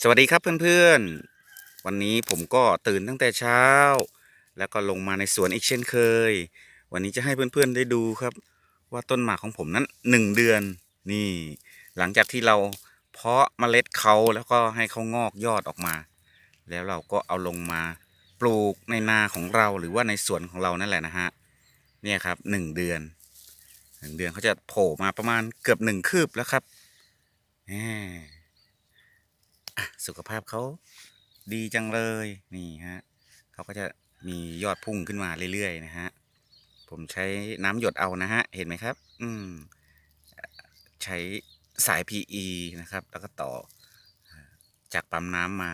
สวัสดีครับเพื่อนๆ วันนี้ผมก็ตื่นตั้งแต่เช้า แล้วก็ลงมาในสวนอีกเช่นเคย วันนี้จะให้เพื่อนๆได้ดูครับ ว่าต้นหมากของผมนั้นหนึ่งเดือน นี่ หลังจากที่เราเพาะเมล็ดเขาแล้วก็ให้เขางอกยอดออกมา แล้วเราก็เอาลงมาปลูกในนาของเราหรือว่าในสวนของเรานั่นแหละนะฮะเนี่ยครับหนึ่งเดือนหนึ่งเดือนเขาจะโผล่มาประมาณเกือบหนึ่งคืบแล้วครับแหมอ่ สุขภาพเขาดีจังเลยนี่ฮะเขาก็จะมียอดพุ่งขึ้นมาเรื่อยๆนะฮะผมใช้น้ำหยดเอานะฮะเห็นไหมครับ อืมใช้สาย PE นะครับ แล้วก็ต่อจากปั๊มน้ำมา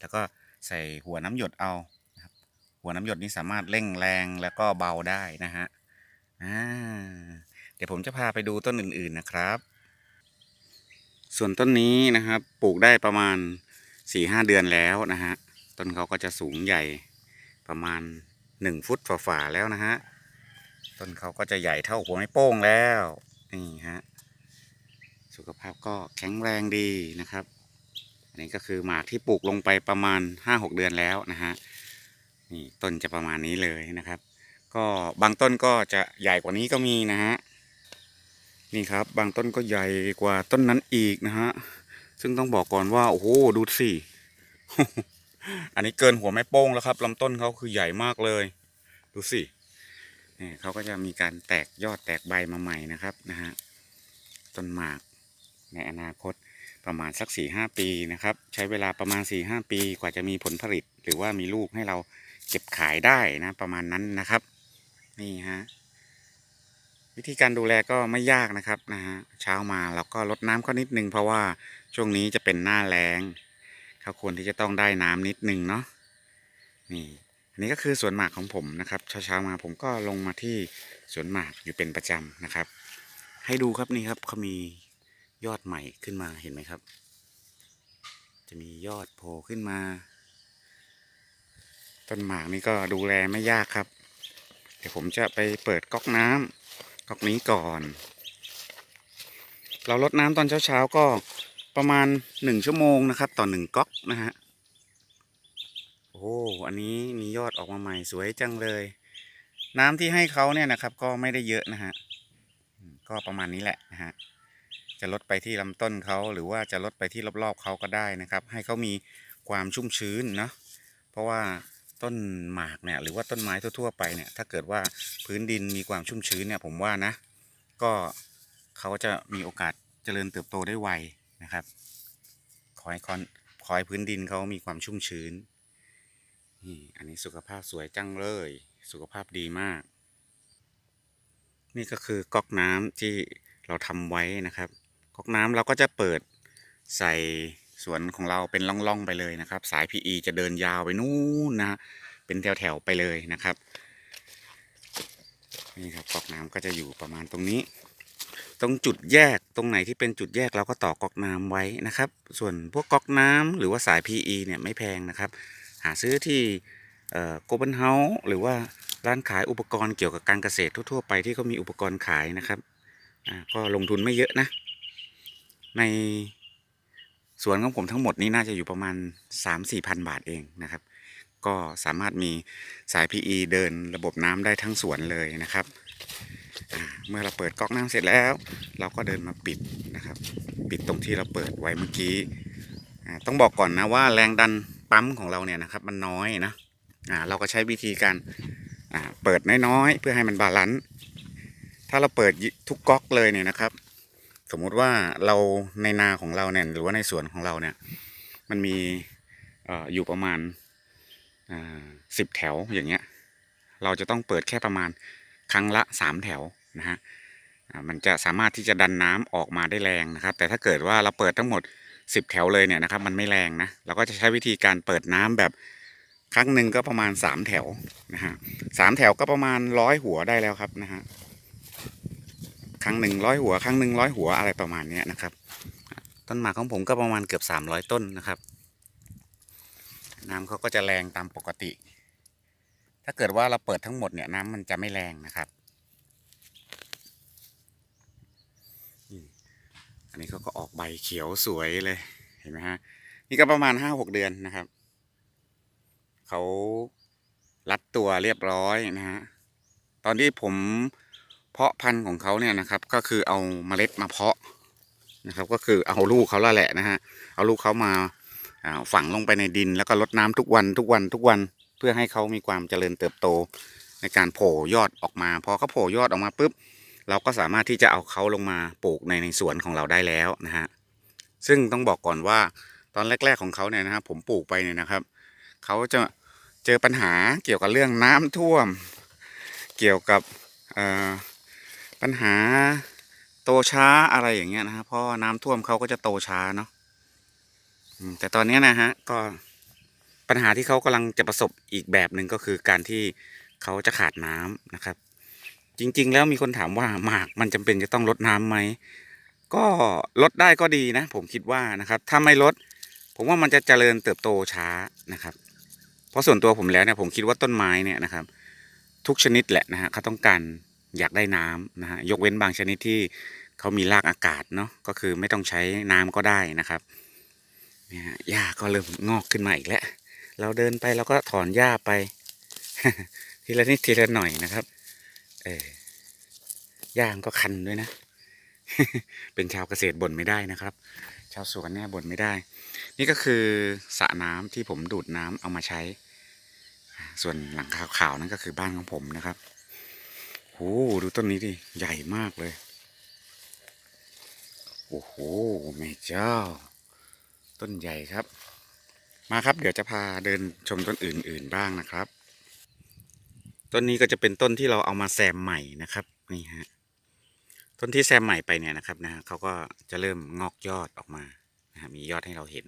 แล้วก็ใส่หัวน้ำหยดเอานะครับหัวน้ำหยดนี้สามารถเร่งแรงแล้วก็เบาได้นะฮะอ่าเดี๋ยวผมจะพาไปดูต้นอื่นๆนะครับ ส่วนต้นนี้นะครับปลูกได้ประมาณสี่ห้าเดือนแล้วนะฮะต้นเขาก็จะสูงใหญ่ประมาณหนึ่งฟุตฝ่าๆแล้วนะฮะต้นเขาก็จะใหญ่เท่าหัวไม้โป้งแล้วนี่ฮะสุขภาพก็แข็งแรงดีนะครับอันนี้ก็คือหมากที่ปลูกลงไปประมาณห้าหกเดือนแล้วนะฮะนี่ต้นจะประมาณนี้เลยนะครับ ก็บางต้นก็จะใหญ่กว่านี้ก็มีนะฮะ นี่ครับ บางต้นก็ใหญ่กว่าต้นนั้นอีกนะฮะ ซึ่งต้องบอกก่อนว่า โอ้โห ดูสิ อันนี้เกินหัวแม่โป้งแล้วครับลำต้นเขาคือใหญ่มากเลย ดูสินี่เขาก็จะมีการแตกยอดแตกใบมาใหม่นะครับนะฮะ ต้นหมากในอนาคตประมาณสักสี่ห้าปีนะครับ ใช้เวลาประมาณสี่ห้าปีกว่าจะมีผลผลิต หรือว่ามีลูกให้เราเก็บขายได้นะ ประมาณนั้นนะครับ นี่ฮะ วิธีการดูแลก็ไม่ยากนะครับนะฮะเช้ามาเราก็ลดน้ำเขานิดนึงเพราะว่าช่วงนี้จะเป็นหน้าแล้งเขาควรที่จะต้องได้น้ำนิดนึงเนาะนี่อันนี้ก็คือสวนหมากของผมนะครับเช้าๆมาผมก็ลงมาที่สวนหมากอยู่เป็นประจำนะครับ ให้ดูครับนี่ครับเขามียอดใหม่ขึ้นมาเห็นไหมครับ จะมียอดโผล่ขึ้นมา ต้นหมากนี่ก็ดูแลไม่ยากครับ เดี๋ยวผมจะไปเปิดก๊อกน้ำ กอกนี้ก่อน เราลดน้ำตอนเช้าๆก็ประมาณหนึ่งชั่วโมงนะครับ ต่อหนึ่งก๊อกนะฮะโอ้อันนี้มียอดออกมาใหม่สวยจังเลย น้ำที่ให้เขาเนี่ยนะครับ ก็ไม่ได้เยอะนะฮะก็ประมาณนี้แหละนะฮะจะลดไปที่ลำต้นเขาหรือว่าจะลดไปที่รอบๆเขาก็ได้นะครับ ให้เขามีความชุ่มชื้นเนาะเพราะว่า ต้นหมากเนี่ยหรือว่าต้นไม้ทั่วๆไปเนี่ยถ้าเกิดว่าพื้นดินมีความชุ่มชื้นเนี่ยผมว่านะ ก็เขาจะมีโอกาสเจริญเติบโตได้ไวนะครับขอให้คอนขอให้พื้นดินเขามีความชุ่มชื้นนี่อันนี้สุขภาพสวยจังเลย สุขภาพดีมาก นี่ก็คือก๊อกน้ำที่เราทำไว้นะครับ ก๊อกน้ำเราก็จะเปิดใส่ สวนของเราเป็นล่องๆไปเลยนะครับ สาย PE จะเดินยาวไปนู่นนะฮะเป็นแถวๆไปเลยนะครับนี่ครับก๊อกน้ำก็จะอยู่ประมาณตรงนี้ ตรงจุดแยกตรงไหนที่เป็นจุดแยกเราก็ต่อก๊อกน้ำไว้นะครับ ส่วนพวกก๊อกน้ำหรือว่าสาย PE เนี่ยไม่แพงนะครับ หาซื้อที่โกลบอลเฮาส์หรือว่าร้านขายอุปกรณ์เกี่ยวกับการเกษตรทั่วๆไปที่เขามีอุปกรณ์ขายนะครับก็ลงทุนไม่เยอะนะ ใน สวนของผมทั้งหมดนี้น่าจะอยู่ประมาณ 3-4พันบาทเองนะครับ ก็สามารถมีสาย PE เดินระบบน้ำได้ทั้งสวนเลยนะครับ เมื่อเราเปิดก๊อกน้ำเสร็จแล้ว เราก็เดินมาปิดนะครับ ปิดตรงที่เราเปิดไว้เมื่อกี้ต้องบอกก่อนนะว่าแรงดันปั๊มของเราเนี่ยนะครับ มันน้อยนะเราก็ใช้วิธีการเปิดน้อยๆ เพื่อให้มันบาลานซ์ถ้าเราเปิดทุกก๊อกเลยเนี่ยนะครับ สมมุติว่าเราในนาของเราเนี่ยหรือว่าในสวนของเราเนี่ย มันมีอยู่ประมาณสิบแถวอย่างเงี้ย เราจะต้องเปิดแค่ประมาณครั้งละสามแถวนะฮะมันจะสามารถที่จะดันน้ำออกมาได้แรงนะครับ แต่ถ้าเกิดว่าเราเปิดทั้งหมดสิบแถวเลยเนี่ยนะครับ มันไม่แรงนะเราก็จะใช้วิธีการเปิดน้ำแบบครั้งหนึ่งก็ประมาณสามแถวนะฮะสามแถวก็ประมาณร้อยหัวได้แล้วครับนะฮะ ครั้งหนึ่งร้อยหัว ครั้งหนึ่งร้อยหัวอะไรประมาณนี้นะครับ ต้นหมากของผมก็ประมาณเกือบสามร้อยต้นนะครับ น้ำเขาก็จะแรงตามปกติ ถ้าเกิดว่าเราเปิดทั้งหมดเนี่ยน้ำมันจะไม่แรงนะครับอันนี้เขาก็ออกใบเขียวสวยเลยเห็นไหมฮะนี่ก็ประมาณห้าหกเดือนนะครับเขารัดตัวเรียบร้อยนะฮะตอนที่ผม เพาะพันธุ์ของเขาเนี่ยนะครับ ก็คือเอาเมล็ดมาเพาะนะครับ ก็คือเอาลูกเขาล้วแหละนะฮะเอาลูกเขามาฝังลงไปในดิน แล้วก็รดน้ำทุกวันทุกวันทุกวันเพื่อให้เขามีความเจริญเติบโตในการโผล่ยอดออกมา พอเขาโผล่ยอดออกมาปุ๊บเราก็สามารถที่จะเอาเขาลงมาปลูกในในสวนของเราได้แล้วนะฮะซึ่งต้องบอกก่อนว่าตอนแรก ๆของเขาเนี่ยนะครับผมปลูกไปเนี่ยนะครับเขาจะเจอปัญหาเกี่ยวกับเรื่องน้ำท่วม เกี่ยวกับเอ่อ ปัญหาโตช้าอะไรอย่างเงี้ยนะฮะเพราะน้ำท่วมเขาก็จะโตช้าเนาะแต่ตอนนี้นะฮะก็ปัญหาที่เขากำลังจะประสบอีกแบบหนึ่งก็คือการที่เขาจะขาดน้ำนะครับ จริง ๆ แล้วมีคนถามว่าหมากมันจำเป็นจะต้องลดน้ำไหมก็ลดได้ก็ดีนะ ผมคิดว่านะครับ ถ้าไม่ลด ผมว่ามันจะเจริญเติบโตช้านะครับ เพราะส่วนตัวผมแล้วเนี่ยผมคิดว่าต้นไม้เนี่ยนะครับ ทุกชนิดแหละนะฮะเขาต้องการ อยากได้น้ำนะฮะยกเว้นบางชนิดที่เขามีรากอากาศเนาะก็คือไม่ต้องใช้น้ำก็ได้นะครับเนี่ยหญ้าก็เริ่มงอกขึ้นมาอีกแล้ว เราเดินไปเราก็ถอนหญ้าไป ทีละนิดทีละหน่อยนะครับ เออย่าก็คันด้วยนะ เป็นชาวเกษตรบ่นไม่ได้นะครับ ชาวสวนเนี่ยบ่นไม่ได้ นี่ก็คือสระน้ำที่ผมดูดน้ำเอามาใช้ ส่วนหลังคาขาวนั่นก็คือบ้านของผมนะครับ โอ้ดูต้นนี้ดิ ใหญ่มากเลย โอ้โหแม่เจ้า ต้นใหญ่ครับ มาครับ เดี๋ยวจะพาเดินชมต้นอื่น ๆ บ้างนะครับ ต้นนี้ก็จะเป็นต้นที่เราเอามาแซมใหม่นะครับ นี่ฮะ ต้นที่แซมใหม่ไปเนี่ยนะครับนะเขาก็จะเริ่มงอกยอดออกมานะฮะมียอดให้เราเห็น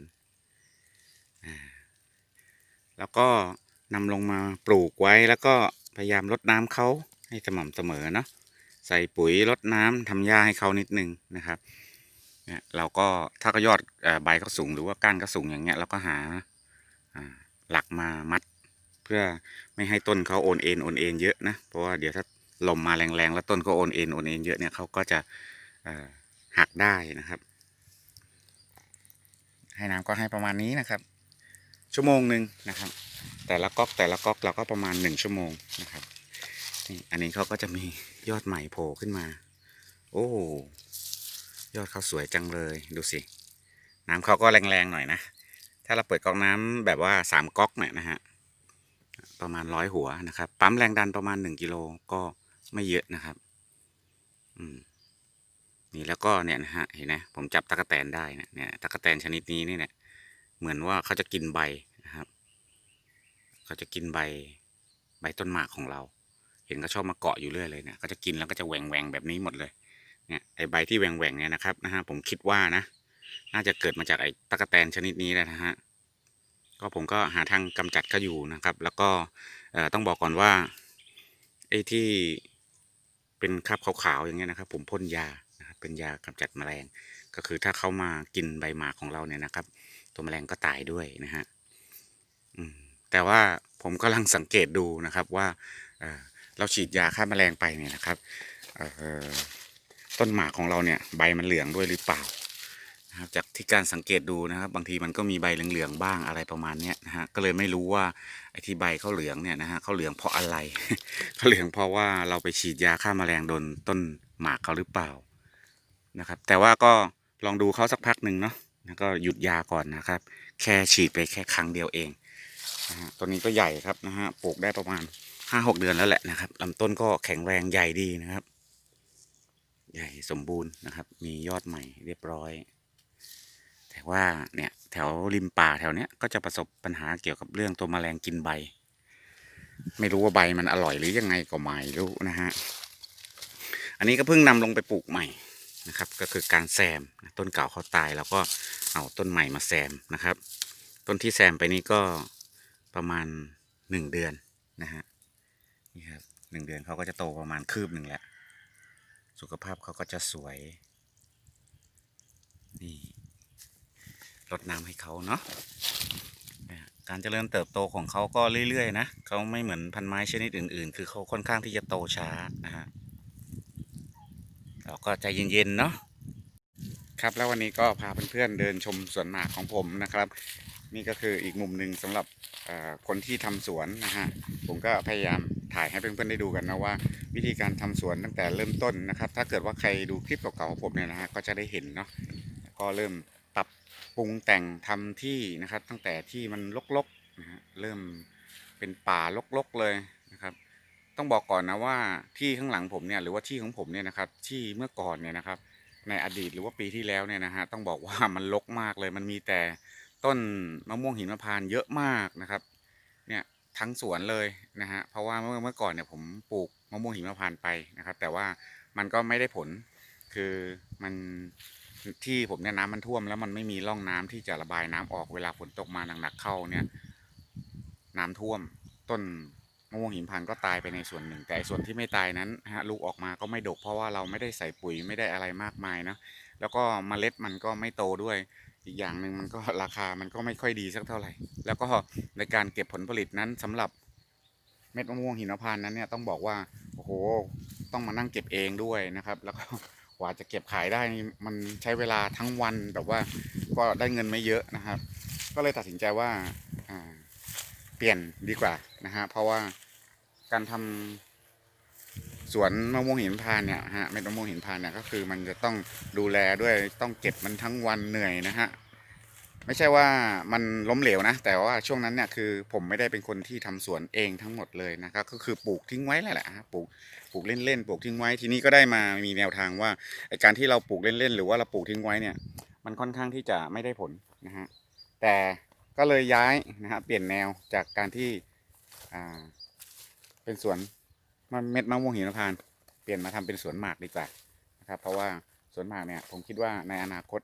อ่าแล้วก็นำลงมาปลูกไว้แล้วก็พยายามรดน้ำเขา ให้สม่ำเสมอเนาะใส่ปุ๋ยรดน้ำทำหญ้าให้เขานิดนึงนะครับเนี่ยเราก็ถ้าก็ยอดอใบเขาสูงหรือว่าก้านเขาสูงอย่างเงี้ยเราก็หาหลักมามัด เพื่อไม่ให้ต้นเขาโอนเอ็นโอนเอ็นเยอะนะเพราะว่าเดี๋ยวถ้าลมมาแรงๆแล้วต้นก็โอนเอ็นโอนเอ็นเยอะเนี่ยเขาก็จะหักได้นะครับ ให้น้ำก็ให้ประมาณนี้นะครับ ชั่วโมงหนึ่งนะครับ แต่ละก๊อกแต่ละก๊อกเราก็ประมาณหนึ่งชั่วโมงนะครับ นี่อันนี้เขาก็จะมียอดใหม่โผล่ขึ้นมา โอ้ยอดเขาสวยจังเลยดูสิ น้ำเขาก็แรงๆหน่อยนะ ถ้าเราเปิดก๊อกน้ำแบบว่าสามก๊อกเนี่ยนะฮะประมาณร้อยหัวนะครับ ปั๊มแรงดันประมาณหนึ่งกิโลก็ไม่เยอะนะครับ อืมนี่แล้วก็เนี่ยนะฮะเห็นไหมผมจับตะกแตนได้นะเนี่ยตะกแตนชนิดนี้นี่เนี่ยเหมือนว่าเขาจะกินใบนะครับ เขาจะกินใบใบต้นหมากของเรา เห็นเขาชอบมาเกาะอยู่เรื่อยเลยเนี่ยก็จะกินแล้วก็จะแหวงแหวงแบบนี้หมดเลยเนี่ยไอใบที่แหวงแหวงเนี่ยนะครับนะฮะผมคิดว่านะ น่าจะเกิดมาจากไอตะกแตนชนิดนี้แหละนะฮะก็ผมก็หาทางกำจัดเขาอยู่นะครับ แล้วก็เอ่อต้องบอกก่อนว่าไอ้ที่เป็นคราบขาวๆอย่างเงี้ยนะครับ ผมพ่นยานะครับเป็นยากำจัดแมลง ก็คือถ้าเขามากินใบหมากของเราเนี่ยนะครับ ตัวแมลงก็ตายด้วยนะฮะอืมแต่ว่าผมกำลังสังเกตดูนะครับว่า เราฉีดยาฆ่าแมลงไปเนี่ยนะครับต้นหมากของเราเนี่ยใบมันเหลืองด้วยหรือเปล่านะครับจากที่การสังเกตดูนะครับ บางทีมันก็มีใบเหลืองๆบ้างอะไรประมาณนี้นะฮะก็เลยไม่รู้ว่าไอ้ที่ใบเขาเหลืองเนี่ยนะฮะเขาเหลืองเพราะอะไรเขาเหลืองเพราะว่าเราไปฉีดยาฆ่าแมลงโดนต้นหมากเขาหรือเปล่านะครับ แต่ว่าก็ลองดูเขาสักพักหนึ่งเนาะแล้วก็หยุดยาก่อนนะครับ แค่ฉีดไปแค่ครั้งเดียวเองนะฮะตัวนี้ก็ใหญ่ครับนะฮะปลูกได้ประมาณ ห้าหกเดือนแล้วแหละนะครับลำต้นก็แข็งแรงใหญ่ดีนะครับ ใหญ่สมบูรณ์นะครับ มียอดใหม่เรียบร้อย แต่ว่าเนี่ยแถวริมป่าแถวเนี้ยก็จะประสบปัญหาเกี่ยวกับเรื่องตัวแมลงกินใบ ไม่รู้ว่าใบมันอร่อยหรือยังไงก็ไม่รู้นะฮะอันนี้ก็เพิ่งนำลงไปปลูกใหม่นะครับ ก็คือการแซมต้นเก่าเขาตายแล้วก็เอาต้นใหม่มาแซมนะครับ ต้นที่แซมไปนี้ก็ประมาณหนึ่งเดือนนะฮะ นี่ครับหนึ่งเดือนเขาก็จะโตประมาณคืบหนึ่งแหล้วสุขภาพเขาก็จะสวย นี่รดน้ำให้เขาเนาะการเจริญเติบโตของเขาก็เรื่อยๆนะเขาไม่เหมือนพันไม้ชนิดอื่น ๆ คือเขาค่อนข้างที่จะโตช้านะฮะเราก็ใจเย็นๆเนาะครับแล้ววันนี้ก็พาเพื่อนๆเดินชมสวนหมากของผมนะครับ นี่ก็คืออีกมุมหนึ่งสำหรับคนที่ทำสวนนะฮะผมก็พยายาม ถ่ายให้เพื่อนๆได้ดูกันนะว่า วิธีการทำสวนตั้งแต่เริ่มต้นนะครับ ถ้าเกิดว่าใครดูคลิปเก่าๆของผมเนี่ยนะฮะก็จะได้เห็นเนาะก็เริ่มปรับปรุงแต่งทำที่นะครับ ตั้งแต่ที่มันรกๆนะฮะเริ่มเป็นป่ารกๆเลยนะครับ ต้องบอกก่อนนะว่าที่ข้างหลังผมเนี่ยหรือว่าที่ของผมเนี่ยนะครับ ที่เมื่อก่อนเนี่ยนะครับ ในอดีตหรือว่าปีที่แล้วเนี่ยนะฮะต้องบอกว่ามันรกมากเลย มันมีแต่ต้นมะม่วงหินมะพานต์เยอะมากนะครับ ทั้งสวนเลยนะฮะเพราะว่าเมื่อเมื่อก่อนเนี่ยผมปลูกมะม่วงหิมพานต์ไปนะครับ แต่ว่ามันก็ไม่ได้ผลคือมันที่ผมเนี่ยน้ำมันท่วมแล้วมันไม่มีร่องน้ำที่จะระบายน้ำออกเวลาฝนตกมาหนักๆเข้าเนี่ย น้ำท่วมต้นมะม่วงหิมพานต์ก็ตายไปในส่วนหนึ่ง แต่อ้ส่วนที่ไม่ตายนั้นฮะลูกออกมาก็ไม่ดกเพราะว่าเราไม่ได้ใส่ปุ๋ยไม่ได้อะไรมากมายนะแล้วก็เมล็ดมันก็ไม่โตด้วย อีกอย่างหนึ่งมันก็ราคามันก็ไม่ค่อยดีสักเท่าไหร่ แล้วก็ในการเก็บผลผลิตนั้นสำหรับเม็ดมะม่วงหิมพานต์นั้นเนี่ยต้องบอกว่าโอ้โหต้องมานั่งเก็บเองด้วยนะครับ แล้วก็กว่าจะเก็บขายได้มันใช้เวลาทั้งวันแต่ว่าก็ได้เงินไม่เยอะนะครับ ก็เลยตัดสินใจว่าอ่าเปลี่ยนดีกว่านะฮะเพราะว่าการทำ สวนมะม่วงหินพานเนี่ยฮะเม็ดมะม่วงหินพานเนี่ยก็คือมันจะต้องดูแลด้วยต้องเก็บมันทั้งวันเหนื่อยนะฮะไม่ใช่ว่ามันล้มเหลวนะ แต่ว่าช่วงนั้นเนี่ยคือผมไม่ได้เป็นคนที่ทำสวนเองทั้งหมดเลยนะครับก็คือปลูกทิ้งไว้แหละฮะปลูกปลูกเล่นๆปลูกทิ้งไว้ทีนี้ก็ได้มามีแนวทางว่าการที่เราปลูกเล่นๆหรือว่าเราปลูกทิ้งไว้เนี่ยมันค่อนข้างที่จะไม่ได้ผลนะฮะแต่ก็เลยย้ายนะครับเปลี่ยนแนวจากการที่อ่าเป็นสวน มะเม็ดมะม่วงหิมพานต์เปลี่ยนมาทำเป็นสวนหมากดีกว่านะครับ เพราะว่าสวนหมากเนี่ยผมคิดว่าในอนาคต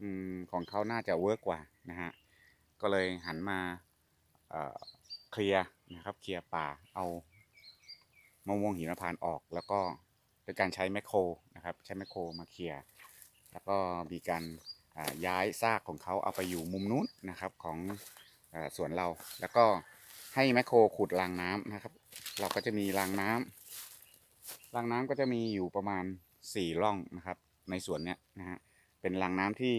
อมของเขาน่าจะเวิร์กกว่านะฮะก็เลยหันมาเเคลียร์นะครับเคลียร์ป่าเอามะม่วงหิมพานต์ออก แล้วก็โดยการใช้แมคโครนะครับใช้แมคโครมาเคลียร์แล้วก็มีการาย้ายซากของเขาเอาไปอยู่มุมนู้นนะครับของอสวนเราแล้วก็ ให้แมคโครขุดรางน้ำนะครับ เราก็จะมีรางน้ำรางน้ำก็จะมีอยู่ประมาณสี่ร่องนะครับ ในสวนเนี้ยนะฮะเป็นรางน้ำที่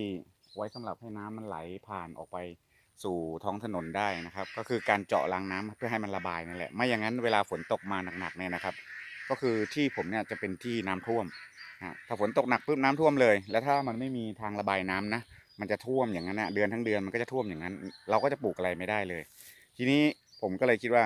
ไว้สำหรับให้น้ำมันไหลผ่านออกไปสู่ท้องถนนได้นะครับ ก็คือการเจาะรางน้ำเพื่อให้มันระบายนั่นแหละไม่อย่างนั้นเวลาฝนตกมาหนักๆเนี่ยนะครับ ก็คือที่ผมเนี่ยจะเป็นที่น้ำท่วมฮะถ้าฝนตกหนักปุ๊บน้ำท่วมเลย แล้วถ้ามันไม่มีทางระบายน้ำนะมันจะท่วมอย่างนั้นนะเดือนทั้งเดือนมันก็จะท่วมอย่างนั้น เราก็จะปลูกอะไรไม่ได้เลย ทีนี้ ผมก็เลยคิดว่า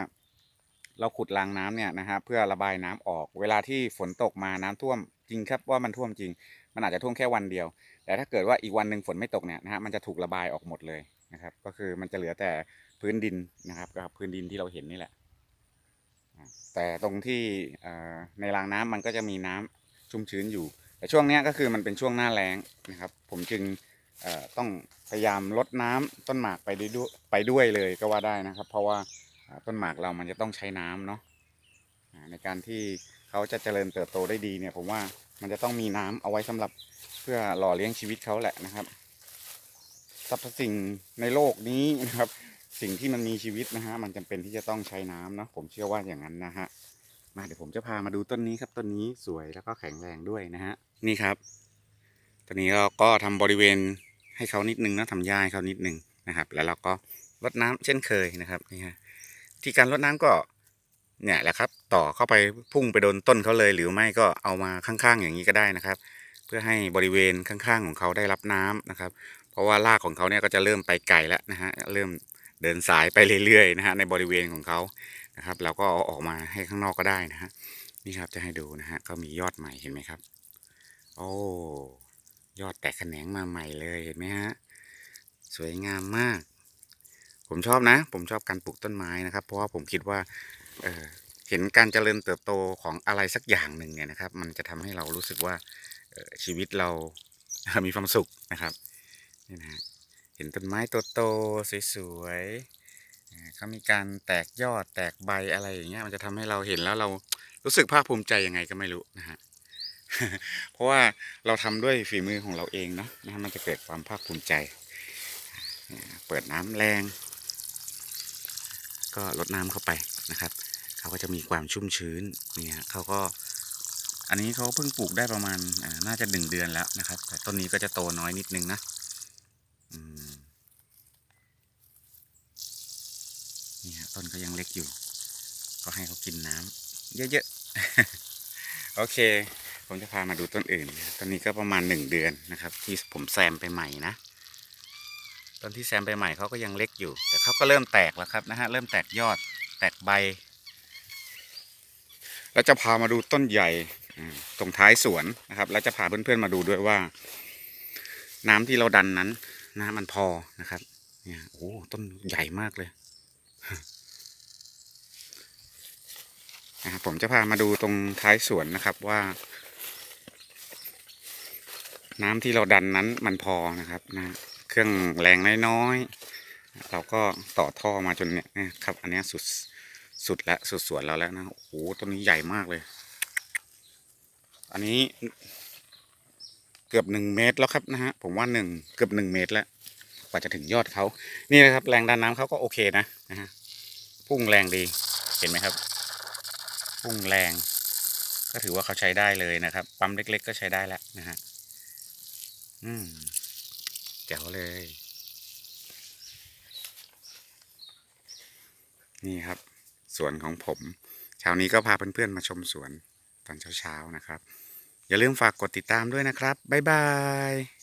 เราขุดรางน้ำเนี่ยนะฮะเพื่อระบายน้ำออก เวลาที่ฝนตกมาน้ำท่วมจริงครับว่ามันท่วมจริง มันอาจจะท่วมแค่วันเดียว แต่ถ้าเกิดว่าอีกวันหนึ่งฝนไม่ตกเนี่ยนะฮะมันจะถูกระบายออกหมดเลยนะครับ ก็คือมันจะเหลือแต่พื้นดินนะครับกับพื้นดินที่เราเห็นนี่แหละ แต่ตรงที่ในรางน้ำมันก็จะมีน้ำชุ่มชื้นอยู่ แต่ช่วงนี้ก็คือมันเป็นช่วงหน้าแล้งนะครับ ผมจึง ต้องพยายามลดน้ำต้นหมากไปด้วยไปด้วยเลยก็ว่าได้นะครับ เพราะว่าต้นหมากเรามันจะต้องใช้น้ำเนาะในการที่เขาจะเจริญเติบโตได้ดีเนี่ย ผมว่ามันจะต้องมีน้ำเอาไว้สำหรับเพื่อหล่อเลี้ยงชีวิตเขาแหละนะครับสรรพสิ่งในโลกนี้นะครับ สิ่งที่มันมีชีวิตนะฮะมันจำเป็นที่จะต้องใช้น้ำเนาะผมเชื่อว่าอย่างนั้นนะฮะมาเดี๋ยวผมจะพามาดูต้นนี้ครับต้นนี้สวยแล้วก็แข็งแรงด้วยนะฮะนี่ครับต้นนี้เราก็ทำบริเวณ ให้เขานิดนึงนะทำหญ้าให้เขานิดนึงนะครับ แล้วเราก็รดน้ำเช่นเคยนะครับนี่ฮะที่การรดน้ำก็เนี่ยแหละครับ ต่อเข้าไปพุ่งไปโดนต้นเขาเลยหรือไม่ก็เอามาข้างๆอย่างนี้ก็ได้นะครับ เพื่อให้บริเวณข้างๆของเขาได้รับน้ำนะครับ เพราะว่ารากของเขาเนี่ยก็จะเริ่มไปไกลแล้วนะฮะเริ่มเดินสายไปเรื่อยๆนะฮะในบริเวณของเขานะครับ เราก็เอาออกมาให้ข้างนอกก็ได้นะฮะนี่ครับจะให้ดูนะฮะก็มียอดใหม่เห็นไหมครับ โอ้ ยอดแตกแขนงมาใหม่เลยเห็นไหมฮะ สวยงามมาก ผมชอบนะ ผมชอบการปลูกต้นไม้นะครับ เพราะว่าผมคิดว่าเเห็นการเจริญเติบโตของอะไรสักอย่างหนึ่งเนี่ยนะครับ มันจะทำให้เรารู้สึกว่าชีวิตเรามีความสุขนะครับนี่นะเห็นต้นไม้โตๆสวยๆเขามีการแตกยอดแตกใบอะไรอย่างเงี้ยมันจะทำให้เราเห็นแล้วเรารู้สึกภาคภูมิใจยังไงก็ไม่รู้นะฮะ เพราะว่าเราทำด้วยฝีมือของเราเองเนาะนะมันจะเกิดความภาคภูมิใจ เปิดน้ำแรง ก็ลดน้ำเข้าไปนะครับเขาก็จะมีความชุ่มชื้นเนี่ยเขาก็อันนี้เขาเพิ่งปลูกได้ประมาณน่าจะหนึ่งเดือนแล้วนะครับ แต่ต้นนี้ก็จะโตน้อยนิดนึงนะอืมนี่ฮะต้นก็ยังเล็กอยู่ ก็ให้เขากินน้ำเยอะๆ โอเค ผมจะพามาดูต้นอื่นนะต้นนี้ก็ประมาณหนึ่งเดือนนะครับ ที่ผมแซมไปใหม่นะต้นที่แซมไปใหม่เขาก็ยังเล็กอยู่ แต่เขาก็เริ่มแตกแล้วครับนะฮะเริ่มแตกยอดแตกใบแล้วจะพามาดูต้นใหญ่ตรงท้ายสวนนะครับ แล้วจะพาเพื่อนๆมาดูด้วยว่า น้ำที่เราดันนั้นนะมันพอนะครับเนี่ยโอ้ต้นใหญ่มากเลยนะครับผมจะพามาดูตรงท้ายสวนนะครับว่า น้ำที่เราดันนั้นมันพอนะครับนะเครื่องแรงน้อยๆเราก็ต่อท่อมาจนเนี่ยนะครับ อันนี้สุดสุดแล้วสุดสวนเราแล้วนะโอ้โหต้นนี้ใหญ่มากเลย อันนี้เกือบหนึ่งเมตรแล้วครับนะฮะผมว่าหนึ่งเกือบหนึ่งเมตรแล้วกว่าจะถึงยอดเขานี่นะครับ แรงดันน้ำเขาก็โอเคนะนะฮะพุ่งแรงดีเห็นไหมครับ พุ่งแรง ก็ถือว่าเขาใช้ได้เลยนะครับ ปั๊มเล็ก ๆ ก็ใช้ได้แล้วนะฮะ อืมแจ๋วเลย นี่ครับ สวนของผม เช้านี้ก็พาเพื่อนๆมาชมสวนตอนเช้าๆนะครับ อย่าลืมฝากกดติดตามด้วยนะครับ บ๊ายบาย